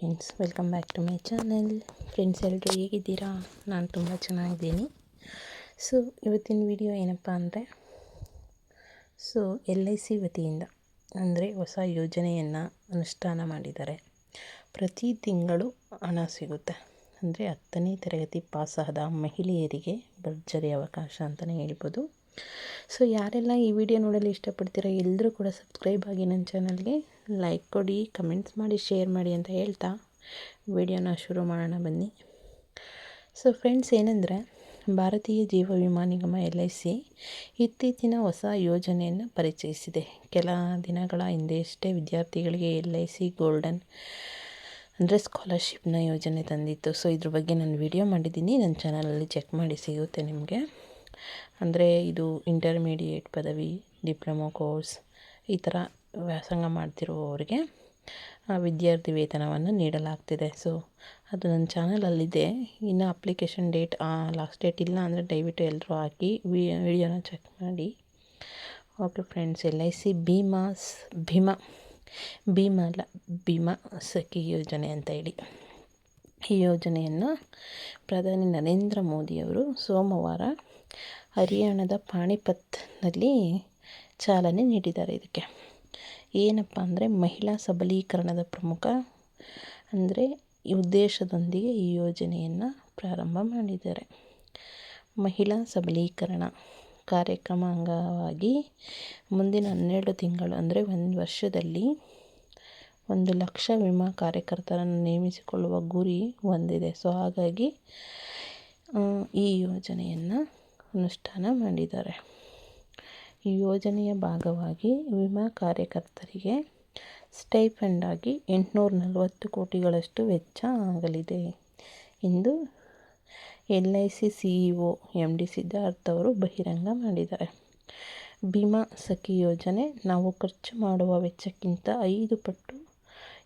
Friends welcome back to my channel friends ಎಲ್ಲರೂ ಹೇಗಿದ್ದೀರಾ? ನಾನು ತುಂಬ ಚೆನ್ನಾಗಿದ್ದೀನಿ. ಸೊ ಇವತ್ತಿನ ವಿಡಿಯೋ ಏನಪ್ಪ ಅಂದರೆ ಸೊ ಎಲ್ ಐ ಸಿ ವತಿಯಿಂದ ಅಂದರೆ ಹೊಸ ಯೋಜನೆಯನ್ನು ಅನುಷ್ಠಾನ ಮಾಡಿದ್ದಾರೆ. ಪ್ರತಿ ತಿಂಗಳು ಹಣ ಸಿಗುತ್ತೆ. ಅಂದರೆ ಹತ್ತನೇ ತರಗತಿ ಪಾಸಾದ ಮಹಿಳೆಯರಿಗೆ ಭರ್ಜರಿ ಅವಕಾಶ ಅಂತಲೇ ಹೇಳ್ಬೋದು. ಸೊ ಯಾರೆಲ್ಲ ಈ ವಿಡಿಯೋ ನೋಡಲು ಇಷ್ಟಪಡ್ತೀರಾ, ಎಲ್ಲರೂ ಕೂಡ ಸಬ್ಸ್ಕ್ರೈಬ್ ಆಗಿ ನನ್ನ ಚಾನಲ್ಗೆ ಲೈಕ್ ಕೊಡಿ ಕಮೆಂಟ್ಸ್ ಮಾಡಿ ಶೇರ್ ಮಾಡಿ ಅಂತ ಹೇಳ್ತಾ ವಿಡಿಯೋನ ಶುರು ಮಾಡೋಣ ಬನ್ನಿ. ಸೊ ಫ್ರೆಂಡ್ಸ್ ಏನಂದರೆ, ಭಾರತೀಯ ಜೀವ ವಿಮಾ ನಿಗಮ ಎಲ್ ಐ ಸಿ ಇತ್ತೀಚಿನ ಹೊಸ ಯೋಜನೆಯನ್ನು ಪರಿಚಯಿಸಿದೆ. ಕೆಲ ದಿನಗಳ ಹಿಂದೆಯಷ್ಟೇ ವಿದ್ಯಾರ್ಥಿಗಳಿಗೆ ಎಲ್ ಐ ಸಿ ಗೋಲ್ಡನ್ ಅಂದರೆ ಸ್ಕಾಲರ್ಶಿಪ್ನ ಯೋಜನೆ ತಂದಿತ್ತು. ಸೊ ಇದ್ರ ಬಗ್ಗೆ ನಾನು ವಿಡಿಯೋ ಮಾಡಿದ್ದೀನಿ. ನನ್ನ ಚಾನಲಲ್ಲಿ ಚೆಕ್ ಮಾಡಿ ಸಿಗುತ್ತೆ ನಿಮಗೆ. ಅಂದರೆ ಇದು ಇಂಟರ್ಮೀಡಿಯೇಟ್ ಪದವಿ ಡಿಪ್ಲೊಮೊ ಕೋರ್ಸ್ ಈ ಥರ ವ್ಯಾಸಂಗ ಮಾಡ್ತಿರುವವರಿಗೆ ವಿದ್ಯಾರ್ಥಿ ವೇತನವನ್ನು ನೀಡಲಾಗ್ತಿದೆ. ಸೊ ಅದು ನನ್ನ ಚಾನಲಲ್ಲಿದೆ. ಇನ್ನು ಅಪ್ಲಿಕೇಶನ್ ಡೇಟ್ ಲಾಸ್ಟ್ ಡೇಟ್ ಇಲ್ಲ ಅಂದರೆ ದಯವಿಟ್ಟು ಎಲ್ಲರೂ ಹಾಕಿ ವಿಡಿಯೋನ ಚೆಕ್ ಮಾಡಿ. Okay friends L I C Bheemas, Bima Bima ಅಲ್ಲ, ಭೀಮಾ ಸಖಿ ಯೋಜನೆ ಅಂತ ಹೇಳಿ. ಈ ಯೋಜನೆಯನ್ನು ಪ್ರಧಾನಿ ನರೇಂದ್ರ ಮೋದಿಯವರು ಸೋಮವಾರ ಹರಿಯಾಣದ ಪಾಣಿಪತ್ನಲ್ಲಿ ಚಾಲನೆ ನೀಡಿದ್ದಾರೆ ಇದಕ್ಕೆ. ಏನಪ್ಪ ಅಂದರೆ ಮಹಿಳಾ ಸಬಲೀಕರಣದ ಪ್ರಮುಖ ಅಂದರೆ ಉದ್ದೇಶದೊಂದಿಗೆ ಈ ಯೋಜನೆಯನ್ನು ಪ್ರಾರಂಭ ಮಾಡಿದ್ದಾರೆ. ಮಹಿಳಾ ಸಬಲೀಕರಣ ಕಾರ್ಯಕ್ರಮ ಅಂಗವಾಗಿ ಮುಂದಿನ ಹನ್ನೆರಡು ತಿಂಗಳು ಅಂದರೆ ಒಂದು ವರ್ಷದಲ್ಲಿ ಒಂದು ಲಕ್ಷ ವಿಮಾ ಕಾರ್ಯಕರ್ತರನ್ನು ನೇಮಿಸಿಕೊಳ್ಳುವ ಗುರಿ ಹೊಂದಿದೆ. ಸೊ, ಹಾಗಾಗಿ ಈ ಯೋಜನೆಯನ್ನು ಅನುಷ್ಠಾನ ಮಾಡಿದ್ದಾರೆ. ಈ ಯೋಜನೆಯ ಭಾಗವಾಗಿ ವಿಮಾ ಕಾರ್ಯಕರ್ತರಿಗೆ ಸ್ಟೈಫಂಡ್ ಆಗಿ ಎಂಟುನೂರ ನಲವತ್ತು ಕೋಟಿಗಳಷ್ಟು ವೆಚ್ಚ ಆಗಲಿದೆ. ಎಂದು L I C C E D Siddhartha ಅವರು ಬಹಿರಂಗ ಮಾಡಿದ್ದಾರೆ. ಭೀಮಾ ಸಖಿ ಯೋಜನೆ, ನಾವು ಖರ್ಚು ಮಾಡುವ ವೆಚ್ಚಕ್ಕಿಂತ ಐದು ಪಟ್ಟು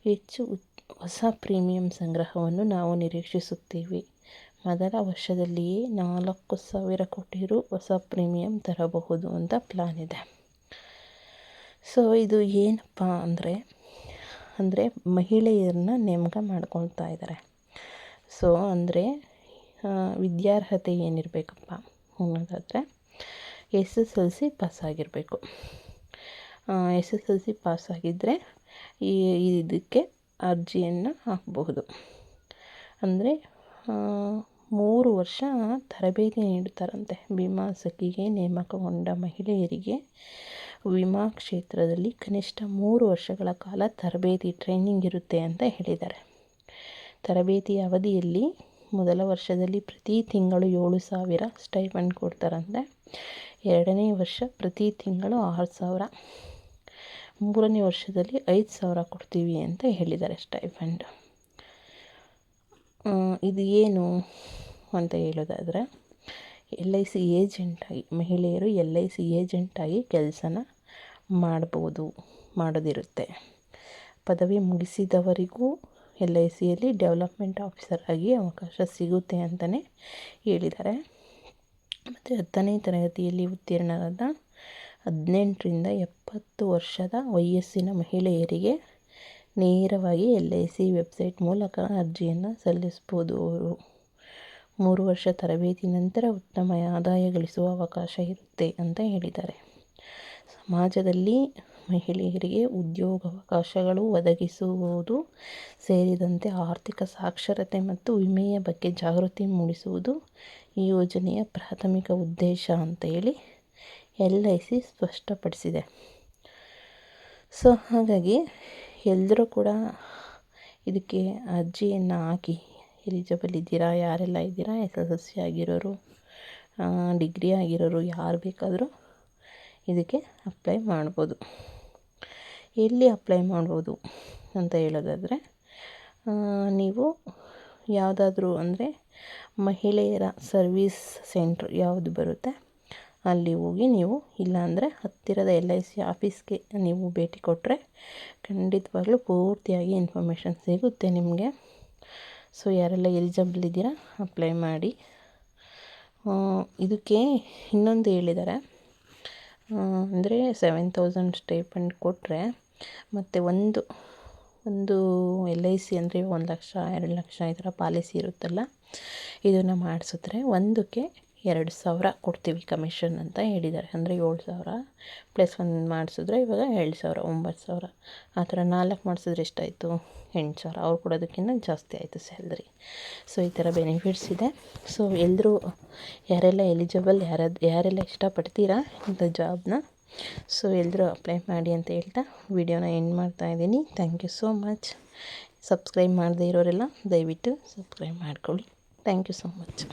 ಹೆಚ್ಚು ಹೊಸ ಪ್ರೀಮಿಯಂ ಸಂಗ್ರಹವನ್ನು ನಾವು ನಿರೀಕ್ಷಿಸುತ್ತೇವೆ. ಮೊದಲ ವರ್ಷದಲ್ಲಿಯೇ ನಾಲ್ಕು ಸಾವಿರ ಕೋಟಿ ರು ಹೊಸ ಪ್ರೀಮಿಯಂ ತರಬಹುದು ಅಂತ ಪ್ಲಾನ್ ಇದೆ. ಸೊ ಇದು ಏನಪ್ಪ ಅಂದರೆ ಅಂದರೆ ಮಹಿಳೆಯರನ್ನ ನೇಮಕ ಮಾಡ್ಕೊಳ್ತಾ ಇದ್ದಾರೆ ಸೊ ಅಂದರೆ ವಿದ್ಯಾರ್ಹತೆ ಏನಿರಬೇಕಪ್ಪ? ಅನ್ನೋದಾದರೆ ಎಸ್ ಎಸ್ ಎಲ್ ಸಿ ಪಾಸಾಗಿರಬೇಕು ಎಸ್ ಎಸ್ ಎಲ್ ಸಿ ಪಾಸಾಗಿದ್ದರೆ ಈ, ಇದಕ್ಕೆ ಅರ್ಜಿಯನ್ನು ಹಾಕಬಹುದು. ಅಂದರೆ ಮೂರು ವರ್ಷ ತರಬೇತಿ ನೀಡುತ್ತಾರಂತೆ. ವಿಮಾ ಸಖಿಗೆ ನೇಮಕಗೊಂಡ ಮಹಿಳೆಯರಿಗೆ ವಿಮಾ ಕ್ಷೇತ್ರದಲ್ಲಿ ಕನಿಷ್ಠ ಮೂರು ವರ್ಷಗಳ ಕಾಲ ತರಬೇತಿ ಟ್ರೈನಿಂಗ್ ಇರುತ್ತೆ ಅಂತ ಹೇಳಿದ್ದಾರೆ. ತರಬೇತಿ ಅವಧಿಯಲ್ಲಿ ಮೊದಲ ವರ್ಷದಲ್ಲಿ ಪ್ರತಿ ತಿಂಗಳು ಏಳು ಸಾವಿರ ಸ್ಟೈಫಂಡ್ ಕೊಡ್ತಾರಂತೆ. ಎರಡನೇ ವರ್ಷ ಪ್ರತಿ ತಿಂಗಳು ಆರು ಸಾವಿರ. ಮೂರನೇ ವರ್ಷದಲ್ಲಿ ಐದು ಸಾವಿರ ಕೊಡ್ತೀವಿ ಅಂತ ಹೇಳಿದ್ದಾರೆ ಸ್ಟೈಫಂಡ್ ಇದು ಏನು? ಅಂತ ಹೇಳೋದಾದರೆ, ಎಲ್ ಐ ಸಿ ಏಜೆಂಟಾಗಿ, ಮಹಿಳೆಯರು ಎಲ್ ಐ ಸಿ ಏಜೆಂಟಾಗಿ ಕೆಲಸನ ಮಾಡ್ಬೋದು, ಮಾಡೋದಿರುತ್ತೆ. ಪದವಿ ಮುಗಿಸಿದವರಿಗೂ ಎಲ್ ಐ ಸಿಯಲ್ಲಿ ಡೆವಲಪ್ಮೆಂಟ್ ಆಫೀಸರ್ ಆಗಿ ಅವಕಾಶ ಸಿಗುತ್ತೆ ಅಂತಲೇ ಹೇಳಿದ್ದಾರೆ. ಮತ್ತು ಹತ್ತನೇ ತರಗತಿಯಲ್ಲಿ ಉತ್ತೀರ್ಣರಾದ ಹದಿನೆಂಟರಿಂದ ಎಪ್ಪತ್ತು ವರ್ಷದ ವಯಸ್ಸಿನ ಮಹಿಳೆಯರಿಗೆ ನೇರವಾಗಿ ಎಲ್ ಐ ಸಿ ವೆಬ್ಸೈಟ್ ಮೂಲಕ ಅರ್ಜಿಯನ್ನು ಸಲ್ಲಿಸ್ಬೋದು ಅವರು. ಮೂರು ವರ್ಷ ತರಬೇತಿ ನಂತರ ಉತ್ತಮ ಆದಾಯ ಗಳಿಸುವ ಅವಕಾಶ ಇರುತ್ತೆ ಅಂತ ಹೇಳಿದ್ದಾರೆ. ಸಮಾಜದಲ್ಲಿ ಮಹಿಳೆಯರಿಗೆ ಉದ್ಯೋಗಾವಕಾಶಗಳು ಒದಗಿಸುವುದು ಸೇರಿದಂತೆ ಆರ್ಥಿಕ ಸಾಕ್ಷರತೆ ಮತ್ತು ವಿಮೆಯ ಬಗ್ಗೆ ಜಾಗೃತಿ ಮೂಡಿಸುವುದು ಈ ಯೋಜನೆಯ ಪ್ರಾಥಮಿಕ ಉದ್ದೇಶ ಅಂತ ಹೇಳಿ ಎಲ್ ಐ ಸಿ ಸ್ಪಷ್ಟಪಡಿಸಿದೆ. ಸೊ ಹಾಗಾಗಿ ಎಲ್ಲರೂ ಕೂಡ ಇದಕ್ಕೆ ಅರ್ಜಿಯನ್ನು ಹಾಕಿ ಎಲಿಜಿಬಲ್ ಇದ್ದೀರಾ, ಯಾರೆಲ್ಲ ಇದ್ದೀರಾ, ಎಸ್ ಎಸ್ ಎಲ್ ಸಿ ಆಗಿರೋರು ಡಿಗ್ರಿ ಆಗಿರೋರು, ಯಾರು ಬೇಕಾದರೂ ಇದಕ್ಕೆ ಅಪ್ಲೈ ಮಾಡ್ಬೋದು. ಎಲ್ಲಿ ಅಪ್ಲೈ ಮಾಡ್ಬೋದು ಅಂತ ಹೇಳೋದಾದರೆ ನೀವು ಯಾವುದಾದ್ರೂ ಅಂದರೆ ಮಹಿಳೆಯರ ಸರ್ವೀಸ್ ಸೆಂಟ್ರ್ ಯಾವುದು ಬರುತ್ತೆ, ಅಲ್ಲಿ ಹೋಗಿ ನೀವು ಇಲ್ಲಾಂದರೆ ಹತ್ತಿರದ ಎಲ್ ಐ ಸಿ ಆಫೀಸ್ಗೆ ನೀವು ಭೇಟಿ ಕೊಟ್ಟರೆ ಖಂಡಿತವಾಗ್ಲೂ ಪೂರ್ತಿಯಾಗಿ ಇನ್ಫಾರ್ಮೇಷನ್ ಸಿಗುತ್ತೆ ನಿಮಗೆ. ಸೊ ಯಾರೆಲ್ಲ ಎಲಿಜಿಬಲ್ ಇದ್ದೀರಾ ಅಪ್ಲೈ ಮಾಡಿ. ಇದಕ್ಕೆ ಇನ್ನೊಂದು ಹೇಳಿದ್ದಾರೆ. ಅಂದರೆ ಸೆವೆನ್ ತೌಸಂಡ್ ಸ್ಟೇಪಂಡ್ ಕೊಟ್ಟರೆ ಮತ್ತು ಒಂದು ಒಂದು ಎಲ್ ಐ ಸಿ ಅಂದರೆ ಒಂದು ಲಕ್ಷ, ಎರಡು ಲಕ್ಷ ಈ ಥರ ಪಾಲಿಸಿ ಇರುತ್ತಲ್ಲ, ಇದನ್ನು ಮಾಡಿಸಿದ್ರೆ ಒಂದಕ್ಕೆ ಎರಡು ಸಾವಿರ ಕೊಡ್ತೀವಿ ಕಮಿಷನ್ ಅಂತ ಹೇಳಿದ್ದಾರೆ. ಅಂದರೆ ಏಳು ಸಾವಿರ ಪ್ಲಸ್ ಒಂದು ಮಾಡಿಸಿದ್ರೆ ಇವಾಗ ಎರಡು ಸಾವಿರ, ಒಂಬತ್ತು ಸಾವಿರ. ಆ ಥರ ನಾಲ್ಕು ಮಾಡಿಸಿದ್ರೆ ಎಷ್ಟಾಯಿತು? ಎಂಟು ಸಾವಿರ. ಅವ್ರು ಕೊಡೋದಕ್ಕಿಂತ ಜಾಸ್ತಿ ಆಯಿತು ಸ್ಯಾಲ್ರಿ ಸೊ ಈ ಥರ ಬೆನಿಫಿಟ್ಸ್ ಇದೆ. ಸೊ ಎಲ್ಲರೂ ಯಾರೆಲ್ಲ ಎಲಿಜಿಬಲ್ ಯಾರು ಯಾರೆಲ್ಲ ಇಷ್ಟಪಡ್ತೀರಾ ಇಂಥ ಜಾಬ್ನ ಸೊ ಎಲ್ಲರೂ ಅಪ್ಲೈ ಮಾಡಿ ಅಂತ ಹೇಳ್ತಾ ವಿಡಿಯೋನ ಎಂಡ್ ಮಾಡ್ತಾ ಇದ್ದೀನಿ. Thank you so much subscribe ಮಾಡದೇ ಇರೋರೆಲ್ಲ ದಯವಿಟ್ಟು ಸಬ್ಸ್ಕ್ರೈಬ್ ಮಾಡ್ಕೊಳ್ಳಿ. Thank you so much